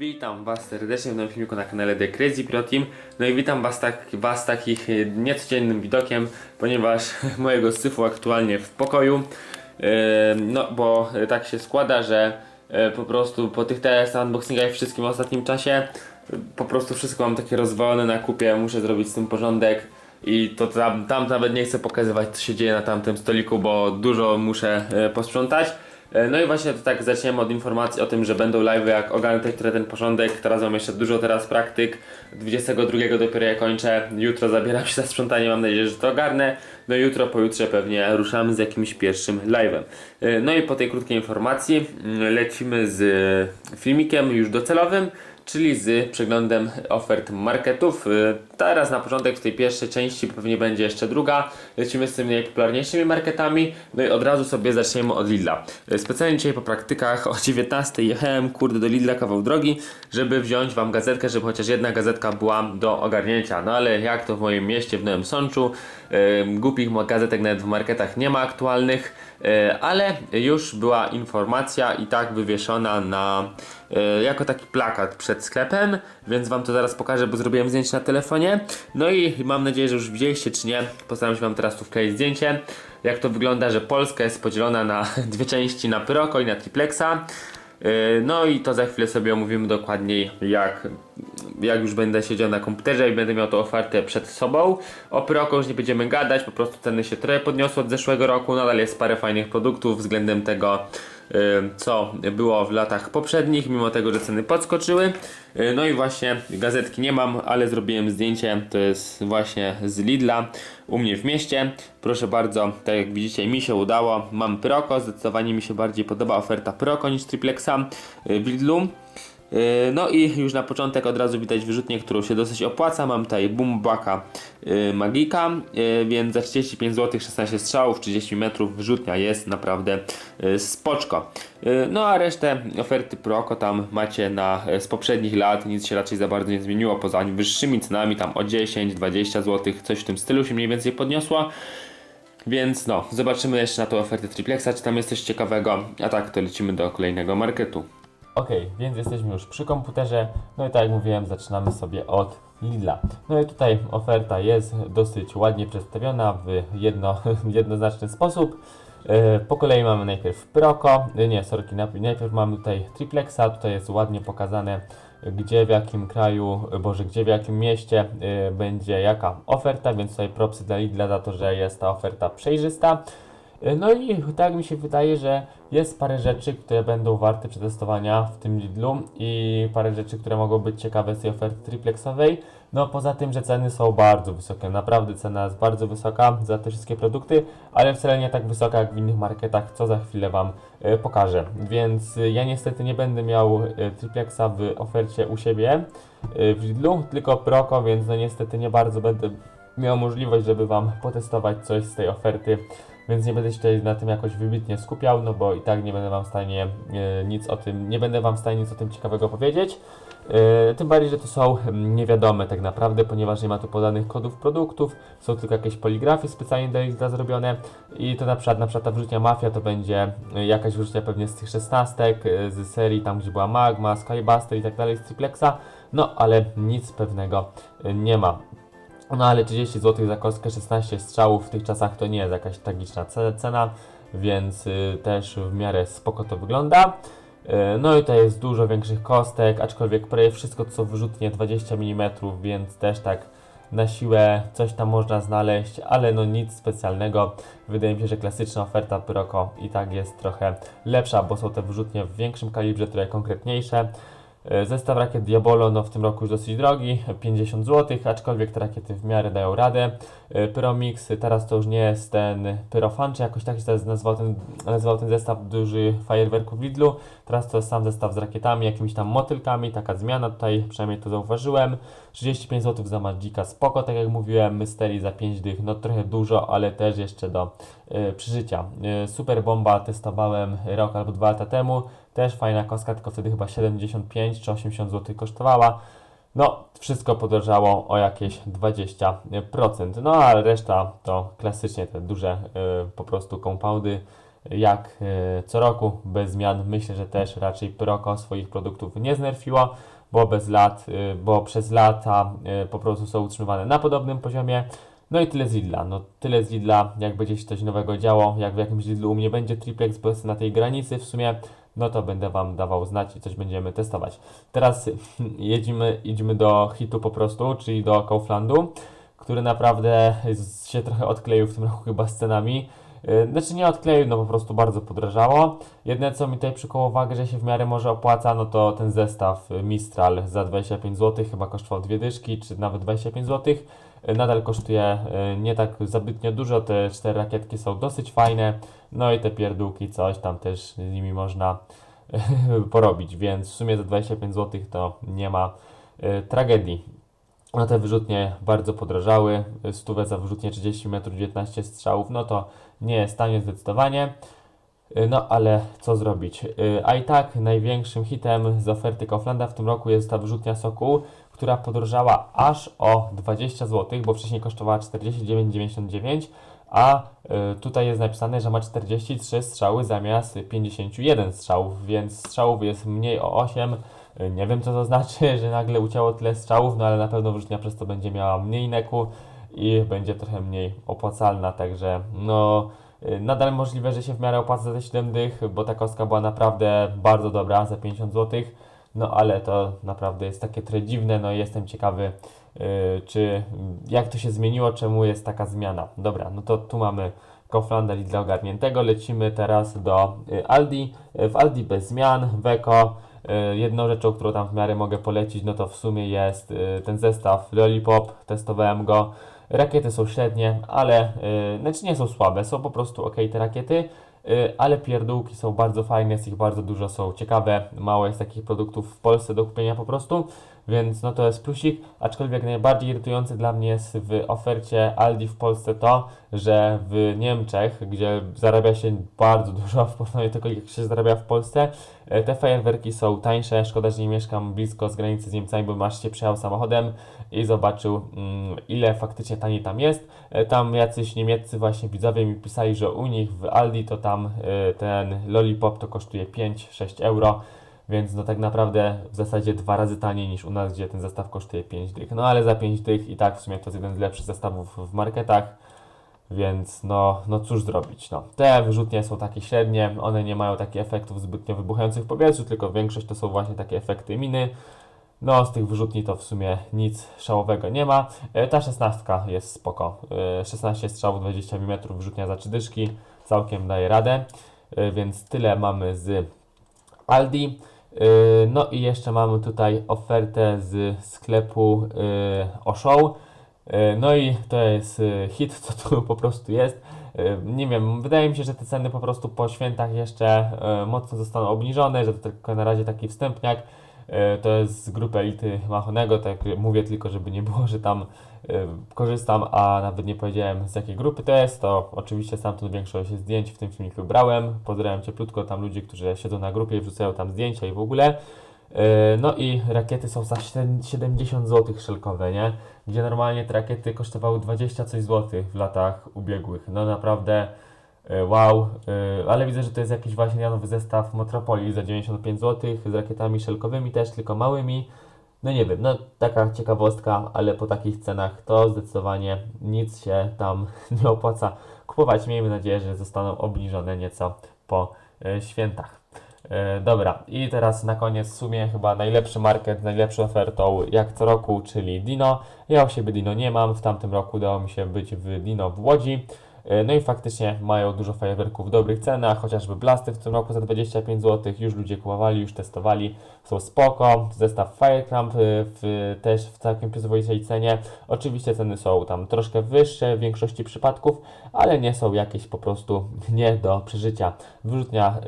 Witam Was serdecznie w nowym filmiku na kanale The Crazy Pro Team. No i witam Was, tak, was takich niecodziennym widokiem, ponieważ mojego syfu aktualnie w pokoju. No bo tak się składa, że e, po prostu po tych TS unboxingach i wszystkim ostatnim czasie po prostu wszystko mam takie rozwalone na kupie, muszę zrobić z tym porządek. I to tam, tam nawet nie chcę pokazywać co się dzieje na tamtym stoliku, bo dużo muszę e, posprzątać. E, No i właśnie to tak zaczniemy od informacji o tym, że będą live jak ogarnę który ten porządek. Teraz mam jeszcze dużo teraz praktyk. 22 dopiero je kończę. Jutro zabieram się za sprzątanie, mam nadzieję, że to ogarnę. No i jutro, pojutrze pewnie ruszamy z jakimś pierwszym live'em. E, No i po tej krótkiej informacji mm, lecimy z e, filmikiem już docelowym czyli z przeglądem ofert marketów. Y, Teraz na początek w tej pierwszej części pewnie będzie jeszcze druga. Lecimy z tymi najpopularniejszymi marketami. No i od razu sobie zaczniemy od Lidla. Y, Specjalnie dzisiaj po praktykach o 19 jechałem kurde do Lidla kawał drogi, żeby wziąć Wam gazetkę, żeby chociaż jedna gazetka była do ogarnięcia. No ale jak to w moim mieście, w Nowym Sączu, głupich gazetek nawet w marketach nie ma aktualnych, y, ale już była informacja i tak wywieszona na e, jako taki plakat przed sklepem, więc wam to zaraz pokażę, bo zrobiłem zdjęcie na telefonie. No i mam nadzieję, że już widzieliście czy nie. Postaram się wam teraz tu wkleić zdjęcie. Jak to wygląda, że Polska jest podzielona na dwie części, na Pyroco i na Triplexa. E, No i to za chwilę sobie omówimy dokładniej, jak, jak już będę siedział na komputerze i będę miał tą ofertę przed sobą. O Pyroco już nie będziemy gadać, po prostu ceny się trochę podniosły od zeszłego roku. Nadal jest parę fajnych produktów względem tego, co było w latach poprzednich, mimo tego, że ceny podskoczyły. Y, No i właśnie gazetki nie mam, ale zrobiłem zdjęcie, to jest właśnie z Lidla u mnie w mieście. Proszę bardzo, tak jak widzicie mi się udało. Mam Proco, zdecydowanie mi się bardziej podoba oferta Proco niż Triplexa y, w Lidlu. Yy, No i już na początek od razu widać wyrzutnię, którą się dosyć opłaca. Mam tutaj Boombaka yy, Magika, yy, więc za 35 zł 16 strzałów, 30 metrów wyrzutnia jest naprawdę spoczko. No a resztę oferty Proco tam macie na, yy, z poprzednich lat, nic się raczej za bardzo nie zmieniło, poza wyższymi cenami tam o 10-20 zł, coś w tym stylu się mniej więcej podniosło. Więc no, zobaczymy jeszcze na tą ofertę Triplexa, czy tam jest coś ciekawego. A tak, to lecimy do kolejnego marketu. Ok, więc jesteśmy już przy komputerze. No i tak jak mówiłem, zaczynamy sobie od Lidla. No i tutaj oferta jest dosyć ładnie przedstawiona w jedno, jednoznaczny sposób. E, Po kolei mamy najpierw Proco, e, nie, sorki, najpierw mamy tutaj Triplexa, tutaj jest ładnie pokazane gdzie, w jakim kraju, e, boże, gdzie, w jakim mieście będzie jaka oferta, więc tutaj propsy dla Lidla za to, że jest ta oferta przejrzysta. E, No i tak mi się wydaje, że jest parę rzeczy, które będą warte przetestowania w tym Lidlu i parę rzeczy, które mogą być ciekawe z tej oferty triplexowej. No poza tym, że ceny są bardzo wysokie, naprawdę cena jest bardzo wysoka za te wszystkie produkty, ale wcale nie tak wysoka jak w innych marketach, co za chwilę Wam e, pokażę. Więc e, ja niestety nie będę miał triplexa w ofercie u siebie w Lidlu, tylko Proco, więc no niestety nie bardzo będę miał możliwość, żeby Wam potestować coś z tej oferty więc nie będę się tutaj na tym jakoś wybitnie skupiał, no bo i tak nie będę wam w stanie e, nic o tym, nie będę wam w stanie nic o tym ciekawego powiedzieć. E, tym bardziej, że to są mm, niewiadome tak naprawdę, ponieważ nie ma tu podanych kodów produktów, są tylko jakieś poligrafy specjalnie dla nich zrobione i to na przykład, na przykład ta wrzutnia Mafia to będzie e, jakaś wrzutnia pewnie z tych szesnastek, z serii tam gdzie była Magma, Skybuster i tak dalej z Triplexa, no ale nic pewnego nie ma. No ale 30 zł za kostkę 16 strzałów w tych czasach to nie jest jakaś tragiczna ce- cena, więc y, też w miarę spoko to wygląda. Y, no i to jest dużo większych kostek, aczkolwiek prawie wszystko są wyrzutnie 20 mm, więc też tak na siłę coś tam można znaleźć, ale no nic specjalnego. Wydaje mi się, że klasyczna oferta Pyroco i tak jest trochę lepsza, bo są te wyrzutnie w większym kalibrze, trochę konkretniejsze. E, Zestaw rakiet Diabolo no w tym roku już dosyć drogi, 50 zł, aczkolwiek te rakiety w miarę dają radę. E, Pyromix, teraz to już nie jest ten Pyrofan, czy jakoś tak się nazywał ten, nazywał ten zestaw duży fajerwerków w Lidlu. Teraz to jest sam zestaw z rakietami, jakimiś tam motylkami, taka zmiana tutaj, przynajmniej to zauważyłem. 35 zł za Magika, spoko, tak jak mówiłem, Mystery za 5 dych, no trochę dużo, ale też jeszcze do przeżycia. E, super bomba testowałem rok albo dwa lata temu, też fajna kostka, tylko wtedy chyba 75 czy 80 zł kosztowała. No, wszystko podrożało o jakieś 20%. No, a reszta to klasycznie te duże y, po prostu compoundy jak e, co roku, bez zmian. Myślę, że też raczej Proko swoich produktów nie znerfiło, bo bez lat, e, bo przez lata e, po prostu są utrzymywane na podobnym poziomie. No i tyle z Lidla. No tyle z Lidla, jak będzie się coś nowego działo, jak w jakimś Lidlu u mnie będzie triplex, jest na tej granicy w sumie, no to będę Wam dawał znać i coś będziemy testować. Teraz jedziemy, idźmy do hitu po prostu, czyli do Kauflandu, który naprawdę się trochę odkleił w tym roku chyba z cenami. Yy, Znaczy nie odkleił, no po prostu bardzo podrażało. Jedyne co mi tutaj przykuło uwagę, że się w miarę może opłaca, no to ten zestaw y, Mistral za 25 zł, chyba kosztował dwie dyszki, czy nawet 25 zł. Nadal kosztuje y, nie tak zbytnio dużo, te cztery rakietki są dosyć fajne, no i te pierdółki, coś tam też z nimi można porobić, więc w sumie za 25 zł to nie ma y, tragedii. No te wyrzutnie bardzo podrażały, stówę za wyrzutnie 30 metrów 19 strzałów, no to nie jest tanie zdecydowanie. Y, No ale co zrobić? Y, A i tak największym hitem z oferty Kauflanda w tym roku jest ta wyrzutnia soku, która podrożała aż o 20 zł, bo wcześniej kosztowała 49,99, a y, tutaj jest napisane, że ma 43 strzały zamiast 51 strzałów, więc strzałów jest mniej o 8. Y, Nie wiem co to znaczy, że nagle ucięło tyle strzałów, no ale na pewno wyrzutnia przez to będzie miała mniej neku i będzie trochę mniej opłacalna, także no nadal możliwe, że się w miarę opłaca za te 7 dych, bo ta kostka była naprawdę bardzo dobra za 50 zł. No ale to naprawdę jest takie trochę dziwne, no i jestem ciekawy, yy, czy jak to się zmieniło, czemu jest taka zmiana. Dobra, no to tu mamy Kauflanda Lidla ogarniętego, lecimy teraz do y, Aldi. Y, W Aldi bez zmian, Weko. Y, Jedną rzeczą, którą tam w miarę mogę polecić, no to w sumie jest y, ten zestaw Lollipop, testowałem go. Rakiety są średnie, ale y, znaczy nie są słabe, są po prostu ok te rakiety. Y, ale pierdółki są bardzo fajne, jest ich bardzo dużo, są ciekawe, mało jest takich produktów w Polsce do kupienia po prostu, więc no to jest plusik, aczkolwiek najbardziej irytujące dla mnie jest w ofercie Aldi w Polsce to, że w Niemczech, gdzie zarabia się bardzo dużo w porównaniu do tego, jak się zarabia w Polsce, e, te fajerwerki są tańsze, szkoda, że nie mieszkam blisko z granicy z Niemcami, bo masz się przyjechał samochodem i zobaczył mm, ile faktycznie taniej tam jest. E, Tam jacyś niemieccy właśnie widzowie mi pisali, że u nich w Aldi to tam e, ten lollipop to kosztuje 5-6 euro, więc no tak naprawdę w zasadzie dwa razy taniej niż u nas, gdzie ten zestaw kosztuje 5 dych. No ale za 5 dych i tak w sumie to jest jeden z lepszych zestawów w marketach. Więc no, no cóż zrobić. No. Te wyrzutnie są takie średnie, one nie mają takich efektów zbytnio wybuchających w powietrzu, tylko większość to są właśnie takie efekty miny. No, z tych wyrzutni to w sumie nic szałowego nie ma. E, Ta szesnastka jest spoko. E, 16 strzałów, 20 mm, wyrzutnia za 3 dyszki, całkiem daje radę. E, Więc tyle mamy z Aldi. E, No i jeszcze mamy tutaj ofertę z sklepu e, Oshou. E, No i to jest hit, co tu po prostu jest. Nie wiem, wydaje mi się, że te ceny po prostu po świętach jeszcze mocno zostaną obniżone, że to tylko na razie taki wstępniak. To jest z grupy Elity Machonego, tak mówię tylko, żeby nie było, że tam korzystam, a nawet nie powiedziałem z jakiej grupy to jest, to oczywiście stamtąd większość zdjęć w tym filmiku brałem. Pozdrawiam cieplutko tam ludzi, którzy siedzą na grupie i wrzucają tam zdjęcia i w ogóle. E, No i rakiety są za siedem- 70 zł szelkowe, nie? Gdzie normalnie te rakiety kosztowały 20 coś złotych w latach ubiegłych. No naprawdę e, wow, ale widzę, że to jest jakiś właśnie nowy zestaw Motropolii za 95 zł z rakietami szelkowymi też, tylko małymi. No nie wiem, no taka ciekawostka, ale po takich cenach to zdecydowanie nic się tam nie opłaca kupować. Miejmy nadzieję, że zostaną obniżone nieco po e, świętach. E, dobra, i teraz na koniec w sumie chyba najlepszy market, najlepszą ofertą jak co roku, czyli Dino. Ja u siebie Dino nie mam, w tamtym roku udało mi się być w Dino w Łodzi. E, No i faktycznie mają dużo fajerwerków w dobrych cenach, chociażby blasty w tym roku za 25 zł, już ludzie kupowali, już testowali, są spoko. Zestaw Firecramp y, w, też w całkiem przyzwoitej cenie. Oczywiście ceny są tam troszkę wyższe w większości przypadków, ale nie są jakieś po prostu nie do przeżycia. Wyrzutnia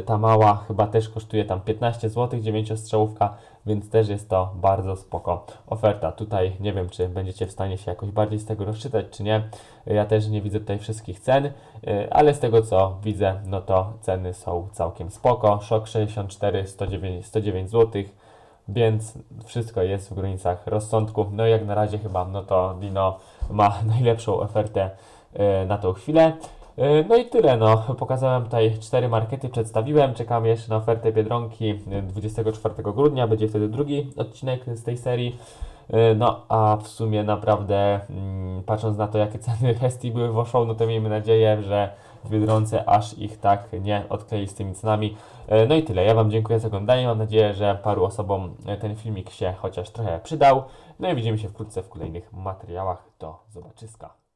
y, ta mała chyba też kosztuje tam 15 zł, 9 strzałówka, więc też jest to bardzo spoko oferta. Tutaj nie wiem, czy będziecie w stanie się jakoś bardziej z tego rozczytać, czy nie. Ja też nie widzę tutaj wszystkich cen, y, ale z tego co widzę, no to ceny są całkiem spoko. Szok 64, 109, 109 zł, więc wszystko jest w granicach rozsądku. No i jak na razie chyba, no to Dino ma najlepszą ofertę y, na tą chwilę. E, No i tyle, no. Pokazałem tutaj cztery markety, przedstawiłem. Czekam jeszcze na ofertę Biedronki e, 24 grudnia. Będzie wtedy drugi odcinek z tej serii. E, No, a w sumie naprawdę, mm, patrząc na to, jakie ceny Hestii były w Oshow, no to miejmy nadzieję, że w Biedronce aż ich tak nie odklei z tymi cenami. E, No i tyle. Ja Wam dziękuję za oglądanie. Mam nadzieję, że paru osobom e, ten filmik się chociaż trochę przydał. No i widzimy się wkrótce w kolejnych materiałach. Do zobaczyska.